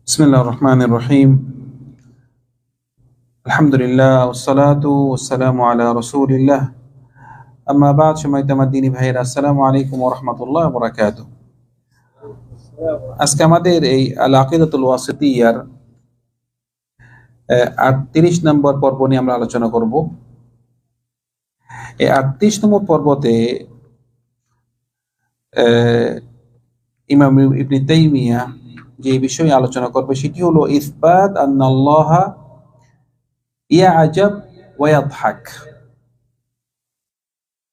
بسم الله الرحمن الرحيم الحمد لله والصلاة والسلام على رسول الله أما بعد সম্মানিত আমার দিনী ভাইয়েরা আসসালামু আলাইকুম ওয়া রাহমাতুল্লাহি ওয়া বারাকাতুহু আজকে আমাদের এই আল আকিদাতুল ওয়াসিতিয়ার আটত্রিশ নম্বর পর্ব নিয়ে আমরা আলোচনা করব এই আটত্রিশ নম্বর পর্বতে আহ, ইমাম ইবনে তাইমিয়া যে বিষয়ে আলোচনা করবে সেটি হলো, ইসবাত আন্নাল্লাহা ইয়াদহাক।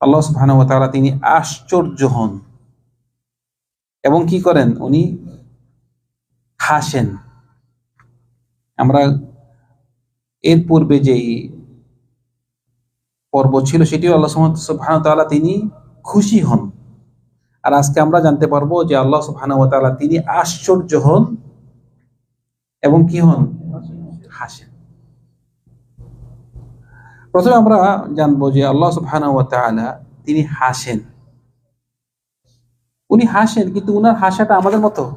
আল্লাহ তাআলা তিনি আশ্চর্য হন। এবং কি করেন? উনি হাসেন। আমরা এর পূর্বে যেই পর্ব ছিল, সেটিও আল্লাহ তাআলা তিনি খুশি হন। আর আজকে আমরা জানতে পারব যে আল্লাহ সুবহানাহু ওয়া তিনি আশ্চর্য হন এবং কি হন? হাসেন। প্রথমে আমরা জানব যে আল্লাহ সুবহানাহু ওয়া তিনি হাসেন। উনি হাসেন, কিন্তু উনার হাসাটা আমাদের মতো?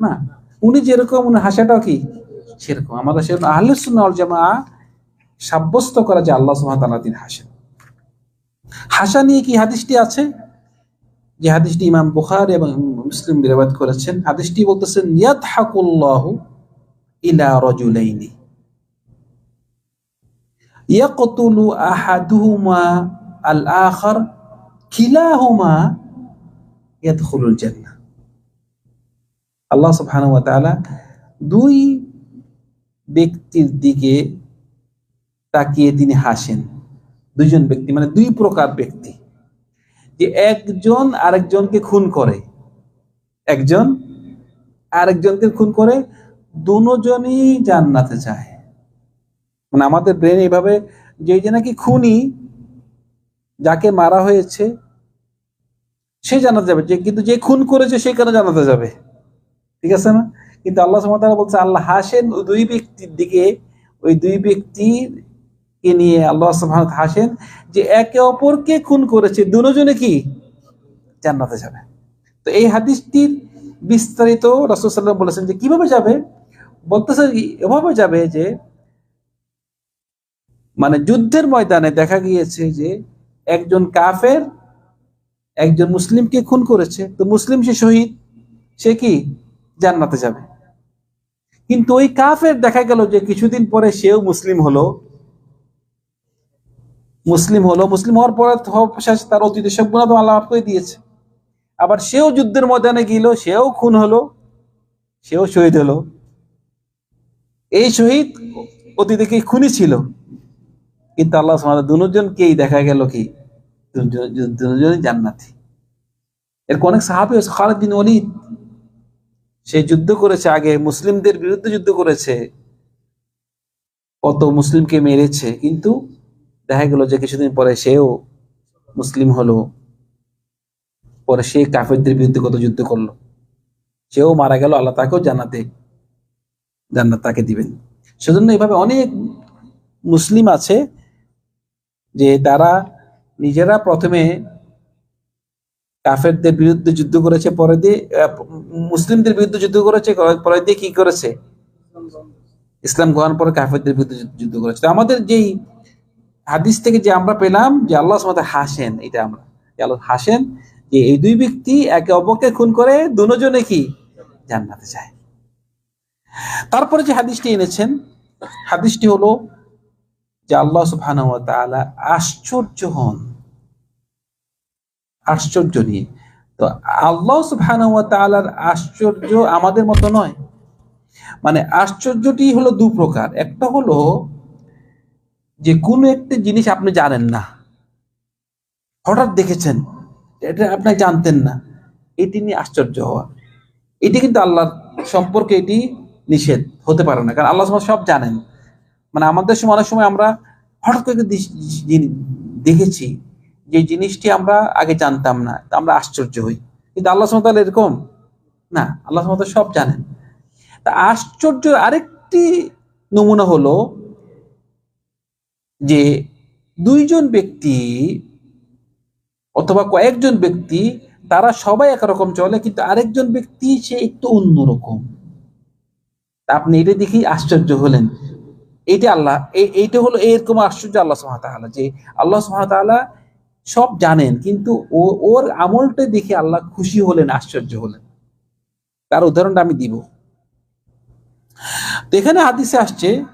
না। উনি যেরকম, উনার হাসাটাও কি? সেরকম। আমাদের সেরকম। আহলে ওয়াল সাব্যস্ত করা যে আল্লাহ তাআলা তিনি হাসেন। হাসা নিয়ে কি হাদিসটি আছে? যে হাদিসটি ইমাম বুখারী এবং মুসলিম রিওয়ায়াত করেছেন, হাদিসটি বলতেছেন ইয়াদহাকুল্লাহু ইলা রাজুলাইনি। ইয়াকতুলু আহাদুহুমা আল আখার কিলাহুমা ইয়াদখুলুল জান্নাহ আল্লাহ সুবহানাহু ওয়া তাআলা দুই ব্যক্তির দিকে তাকিয়ে তিনি হাসেন। দুইজন ব্যক্তি মানে দুই প্রকার ব্যক্তি। যে একজন আরেকজনকে খুন করে। একজন আরেকজনকে খুন করে, দুজনই জান্নাতে যায়। মানে আমাদের ব্রেন এইভাবে যে যে নাকি খুনি, যাকে মারা হয়েছে, সে জানাতে যাবে। যে কিন্তু যে খুন করেছে, সে কেন জানাতে যাবে? ঠিক আছে না? কিন্তু আল্লাহ সুবহানাহু বলছে, আল্লাহ হাসেন দুই ব্যক্তির দিকে, ওই দুই ব্যক্তির কে নিয়ে আল্লাহ সুবহানাহু হাসেন যে একে অপরকে খুন করেছে। দুজনে কি? জান্নাতে যাবে। তো এই হাদিসটির বিস্তারিত রাসূল সাল্লাল্লাহু বলেছেন যে কীভাবে যাবে? বলতেছে এভাবে যাবে যে মানে যুদ্ধের ময়দানে দেখা গিয়েছে যে একজন কাফের একজন মুসলিমকে খুন করেছে। তো মুসলিম সে শহীদ, সে কি? জান্নাতে যাবে। কিন্তু ওই কাফের দেখা গেল যে কিছুদিন পরে সেও মুসলিম হলো। মুসলিম হলো, মুসলিম হওয়ার পরে তার অতীত সব গুণা তো আল্লাহ করে দিয়েছে। আবার সেও যুদ্ধের ময়দানে গেল, সেও খুন হলো, সেও শহীদ হলো। এই শহীদ অতীতে কি খুনি ছিল? কিন্তু আল্লাহ দুজনকেই দেখা গেল কি? দুজন- দুজনই জান্নাতি। এরকম অনেক সাহাবি আছে, খালিদ বিন ওয়ালিদ। সে যুদ্ধ করেছে আগে, মুসলিমদের বিরুদ্ধে যুদ্ধ করেছে। কত মুসলিমকে মেরেছে, কিন্তু দেখা গেল যে কিছুদিন পরে সেও মুসলিম হলো, পরে সে কাফেরদের বিরুদ্ধে কত যুদ্ধ করল। সেও মারা গেল, আল্লাহ তাকেও জানাতে জান্নাত তাকে দিবেন। সেজন্য এভাবে অনেক মুসলিম আছে যে তারা নিজেরা প্রথমে কাফেরদের বিরুদ্ধে যুদ্ধ করেছে, পরে দিয়ে মুসলিমদের বিরুদ্ধে যুদ্ধ করেছে, পরে দিয়ে কি করেছে? ইসলাম গ্রহণ পরে কাফেরদের বিরুদ্ধে যুদ্ধ- করেছে। আমাদের যেই হাদিস থেকে যে আমরা পেলাম যে আল্লাহ সুবহানাহু হাসেন, এটা আমরা। আল্লাহ হাসেন, যে এই দুই ব্যক্তি একে অপরকে খুন করে দুজনে কি? জান্নাতে যায়। তারপরে যে হাদিসটি এনেছেন, হাদিসটি হলো যে আল্লাহ ওয়া আশ্চর্য হন। আশ্চর্য নিয়ে। তো আল্লাহ তাআলার আশ্চর্য আমাদের মতো নয়। মানে আশ্চর্যটি হলো দু প্রকার একটা হলো যে কোনো একটি জিনিস আপনি জানেন না। হঠাৎ দেখেছেন, এটা আপনি জানতেন না। এটি নিয়ে আশ্চর্য হওয়া। এটি কিন্তু আল্লাহর সম্পর্কে এটি নিষেধ হতে পারে না, কারণ আল্লাহ সব জানেন। মানে আমাদের সময় অনেক সময় আমরা হঠাৎ করে দেখেছি যে জিনিসটি আমরা আগে জানতাম না আমরা আশ্চর্য হই। কিন্তু আল্লাহ সুবহানাহু এরকম? না, আল্লাহ সুবহানাহু সব জানেন। তা আশ্চর্য আরেকটি নমুনা হলো যে দুইজন ব্যক্তি অথবা কয়েকজন ব্যক্তি, তারা সবাই একরকম চলে, কিন্তু আরেকজন ব্যক্তি সে একটু অন্যরকম আপনি এটা দেখেই আশ্চর্য হলেন। এটা আল্লাহ, এই- এইটা হলো এরকম আশ্চর্য আল্লাহ সুহামতাল্লাহ যে আল্লাহ সুহামতাল্লাহ সব জানেন, কিন্তু ও- ওর আমলটা দেখে আল্লাহ খুশি হলেন, আশ্চর্য হলেন। তার উদাহরণটা আমি দিব। এখানে হাদিসে আসছে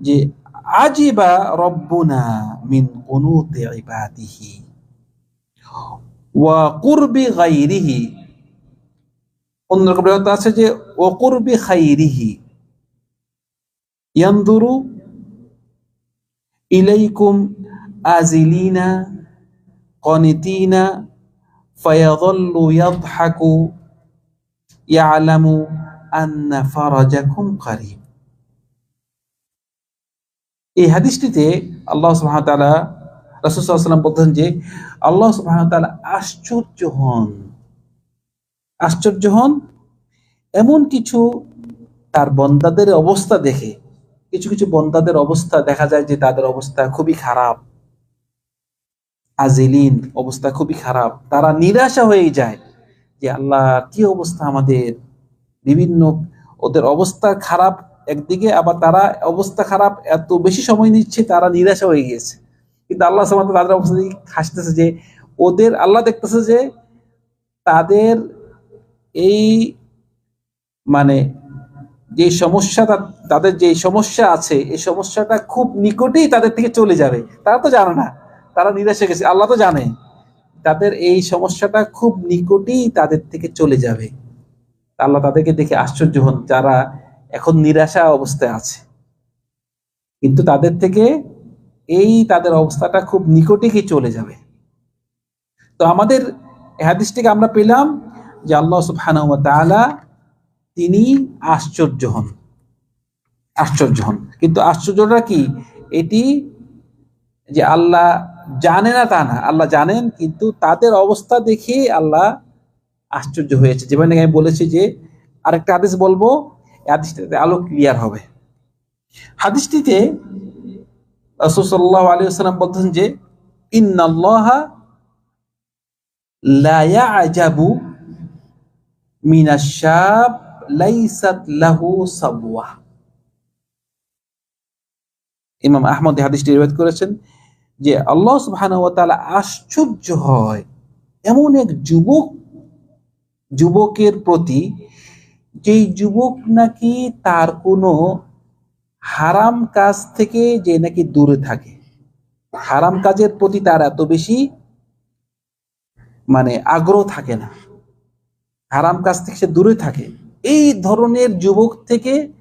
যে আজিবা রব্বুনা মিন কুনুতি ইবাদিহি ওয়া কুরবি গাইরিহি অন্যরকম রেওয়াত আছে যে ও কুরবি খাইরিহি ইয়ানদুরু ইলাইকুম আজিলিনা قانتين فيظل يضحك يعلم أن فرجكم قريب এই হাদিসটিতে আল্লাহ আলাইহি ওয়াসাল্লাম বলতেন যে, আল্লাহ তাআলা আশ্চর্য হন। আশ্চর্য হন, এমন কিছু তার বন্দাদের অবস্থা দেখে। কিছু কিছু বন্দাদের অবস্থা দেখা যায় যে তাদের অবস্থা খুবই খারাপ। আজিলিন, অবস্থা খুবই খারাপ। তারা নিরাশা হয়ে যায় যে, আল্লাহ, কি অবস্থা আমাদের? বিভিন্ন ওদের অবস্থা খারাপ একদিকে আবার তারা অবস্থা খারাপ, এত বেশি সময় নিচ্ছে, তারা নিরাশা হয়ে গিয়েছে। কিন্তু আল্লাহ সামান্ত তাদের অবস্থা দেখে হাসতেছে যে, ওদের আল্লাহ দেখতেছে যে, তাদের এই মানে যে সমস্যা তাদের যে সমস্যা আছে, এই সমস্যাটা খুব নিকটেই তাদের থেকে চলে যাবে। তারা তো জানে না। তারা নিরাশে গেছে। আল্লাহ তো জানে। তাদের এই সমস্যাটা খুব নিকটেই তাদের থেকে চলে যাবে। আল্লাহ তাদেরকে দেখে আশ্চর্য হন। যারা এখন নিরাশা অবস্থায় আছে। কিন্তু তাদের থেকে এই তাদের অবস্থাটা খুব নিকটে গিয়ে চলে যাবে। তো আমাদের হাদিস থেকে আমরা পেলাম যে আল্লাহ সুবহানাহু ওয়া তাআলা তিনি আশ্চর্য হন। আশ্চর্য হন। কিন্তু আশ্চর্যটা কি? এটি যে আল্লাহ জানে না তা না। আল্লাহ জানেন, কিন্তু তাদের অবস্থা দেখে আল্লাহ আশ্চর্য হয়েছে। যেমন আমি বলেছি যে আরেকটা আদেশ বলব হাদিসটাতে আলো ক্লিয়ার হবে। হাদিসটিতে ওয়াসাল্লাম বলতেন যে ইমাম আহমদ হাদিসটি রিওয়ায়াত করেছেন যে, আল্লাহ সুবহানাহু আশ্চর্য হয় এমন এক যুবক, যুবকের প্রতি যেই যুবক নাকি তার কোনো হারাম কাজ থেকে যে নাকি দূরে থাকে। হারাম কাজের প্রতি তার এত বেশি মানে আগ্রহ থাকে না। হারাম কাজ থেকে সে দূরে থাকে। এই ধরনের যুবক থেকে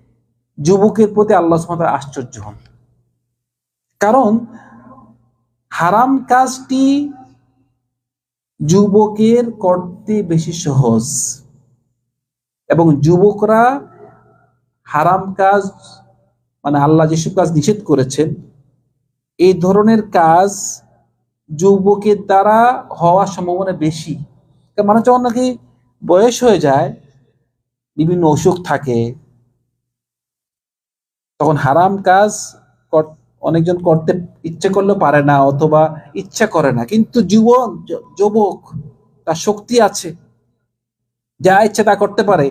যুবকের প্রতি আল্লাহ তাআলা আশ্চর্য হন। কারণ হারাম কাজটি যুবকের করতে বেশি সহজ। এবং যুবকরা হারাম কাজ মানে আল্লাহ যেসব কাজ নিষেধ করেছেন, এই ধরনের কাজ যুবকের দ্বারা হওয়ার সম্ভাবনা বেশি। মানুষ যখন নাকি বয়স হয়ে যায়, বিভিন্ন অসুখ থাকে, তখন হারাম কাজ অনেকজন করতে ইচ্ছে করলেও পারে না অথবা ইচ্ছা করে না। কিন্তু জীবন যুবক, তার শক্তি আছে। যা ইচ্ছা তা করতে পারে।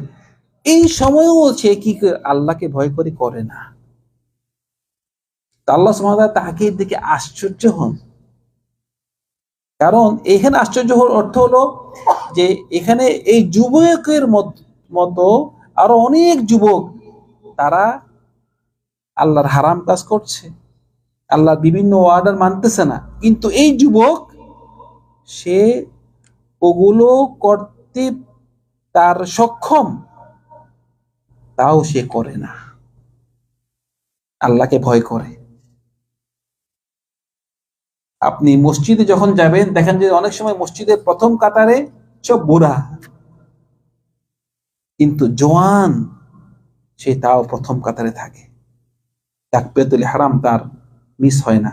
এই সময়েও সে কি আল্লাহকে ভয় করে করে না। আল্লাহ ওয়া তাকে দেখে আশ্চর্য হন। কারণ এখানে আশ্চর্য হওয়ার অর্থ হলো যে এখানে এই যুবকের মতো আরও অনেক যুবক তারা আল্লাহর হারাম কাজ করছে। আল্লাহ বিভিন্ন অর্ডার মানতেছে না। কিন্তু এই যুবক সে ওগুলো করতে তার সক্ষম তাও সে করে না। আল্লাহকে ভয় করে। আপনি মসজিদে যখন যাবেন দেখেন যে অনেক সময় মসজিদের প্রথম কাতারে সব বুড়া। কিন্তু জোয়ান সে তাও প্রথম কাতারে থাকে। তাকবিরাতুল হারাম তার মিস হয় না।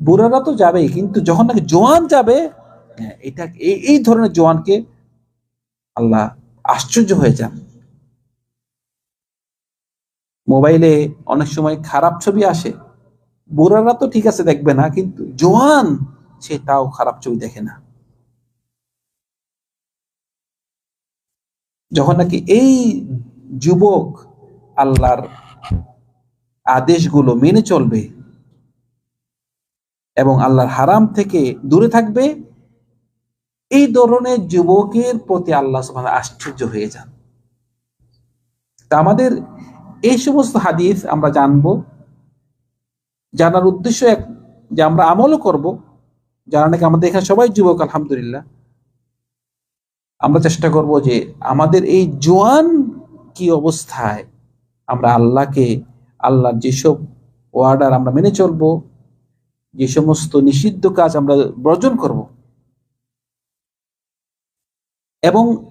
বুড়ারা তো যাবেই কিন্তু যখন নাকি জোয়ান যাবে হ্যাঁ, এটা এই ধরনের জোয়ানকে আল্লাহ আশ্চর্য হয়ে যান। মোবাইলে অনেক সময় খারাপ ছবি আসে। বুড়ারা তো ঠিক আছে দেখবে না, কিন্তু জোয়ান, সে তাও খারাপ ছবি দেখে না। যখন নাকি এই যুবক আল্লাহর আদেশগুলো মেনে চলবে এবং আল্লাহর হারাম থেকে দূরে থাকবে এই ধরনের যুবকের প্রতি আল্লাহ সুবহানাহু আশ্চর্য হয়ে যান। তা আমাদের এই সমস্ত হাদিস আমরা জানব। জানার উদ্দেশ্য এক, যে আমরা আমলও করব, যারা নাকি আমাদের এখানে সবাই যুবক, আলহামদুলিল্লাহ। আমরা চেষ্টা করব যে আমাদের এই জোয়ান কি অবস্থায় আমরা আল্লাহকে, আল্লাহর যেসব ওয়ার্ডার আমরা মেনে চলবো, যে সমস্ত নিষিদ্ধ কাজ আমরা বর্জন করব এবং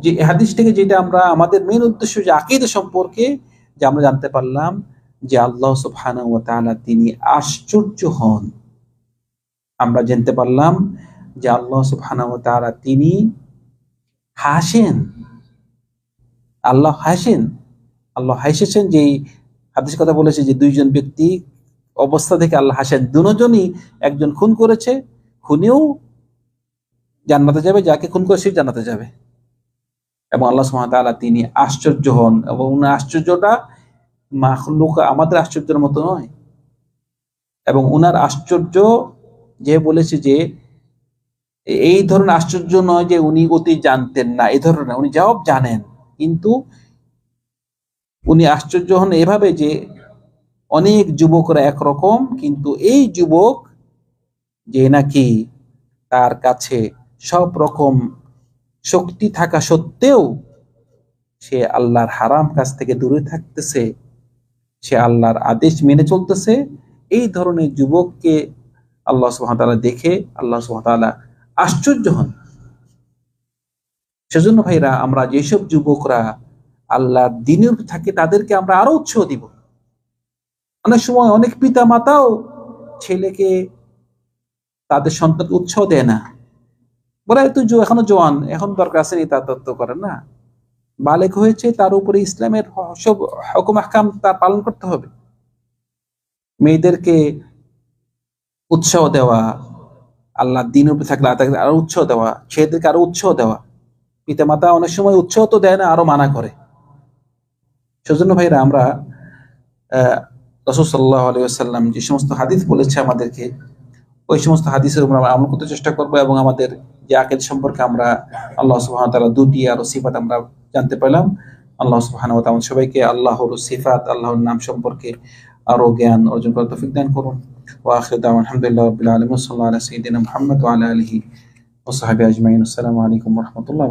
যে হাদিস থেকে যেটা আমরা, আমাদের মেন উদ্দেশ্য যে আকিদ সম্পর্কে যে আমরা জানতে পারলাম যে আল্লাহ তাআলা তিনি আশ্চর্য হন। আমরা জানতে পারলাম যে আল্লাহ সুবহানাহু ওয়া তিনি হাসেন। আল্লাহ হাসেন। আল্লাহ হাসেছেন যে হাদিস কথা বলেছে যে দুইজন ব্যক্তি অবস্থা থেকে আল্লাহ হাসেন। দুজনই একজন খুন করেছে, খুনেও জান্নাতে যাবে, যাকে খুন করে সে জান্নাতে যাবে। এবং আল্লাহ সুহামতাল্লাহ তিনি আশ্চর্য হন এবং উনার আশ্চর্যটা মাখলুক আমাদের আশ্চর্যের মতো নয়। এবং উনার আশ্চর্য যে বলেছে যে, এই ধরনের আশ্চর্য নয় যে উনি অতি জানতেন না, এই ধরনের উনি জবাব জানেন, কিন্তু উনি আশ্চর্য হন এভাবে যে অনেক যুবকরা একরকম, কিন্তু এই যুবক যে নাকি তার কাছে সব রকম শক্তি থাকা সত্ত্বেও সে আল্লাহর হারাম কাছ থেকে দূরে থাকতেছে। সে আল্লাহর আদেশ মেনে চলতেছে। এই ধরনের যুবককে আল্লাহ সুহামতাল্লাহ দেখে আল্লাহ সুহামতাল্লাহ আশ্চর্য হন। সেজন্য ভাইরা, আমরা যেসব যুবকরা আল্লাহর দিনের থাকে, তাদেরকে আমরা আরও উৎসাহ দিব। অনেক সময় অনেক পিতা মাতাও ছেলেকে তাদের সন্তানকে উৎসাহ দেয় না। বলে, তুই এখনও জোয়ান, এখন দরকার আছে তত্ত্ব করে না? বালেক হয়েছে, তার উপরে ইসলামের সব হকুম, আহকাম তার পালন করতে হবে। মেয়েদেরকে উৎসাহ দেওয়া, আল্লাহ দিন উপরে থাকলে তাকে আরও উৎসাহ দেওয়া, ছেলেদেরকে আরও উৎসাহ দেওয়া। পিতা মাতা অনেক সময় উৎসাহ তো দেয় না, আরও মানা করে। সেজন্য ভাইরা, আমরা, আহ রসুল সাল্লাহ আলাইসাল্লাম যে সমস্ত হাদিস বলেছে আমাদেরকে ওই সমস্ত হাদিসের উপর আমরা আমল করতে চেষ্টা করব এবং আমাদের যে আকেদ সম্পর্কে আমরা আল্লাহ সুবাহ তালা দুটি আরও সিফাত আমরা জানতে পারলাম আল্লাহ সুবাহ আমাদের সবাইকে আল্লাহর সিফাত, আল্লাহর নাম সম্পর্কে আরও জ্ঞান অর্জন করার তফিক দান করুন। দাওয়ান আলহামদুলিল্লাহ রাব্বিল আলামিন সাল্লাল্লাহু আলা সাইয়্যিদিনা মুহাম্মদ ওয়া আলা আলিহি ওয়া সাহবিহি আজমাইন। আসসালামু আলাইকুম রাহমাতুল্লাহি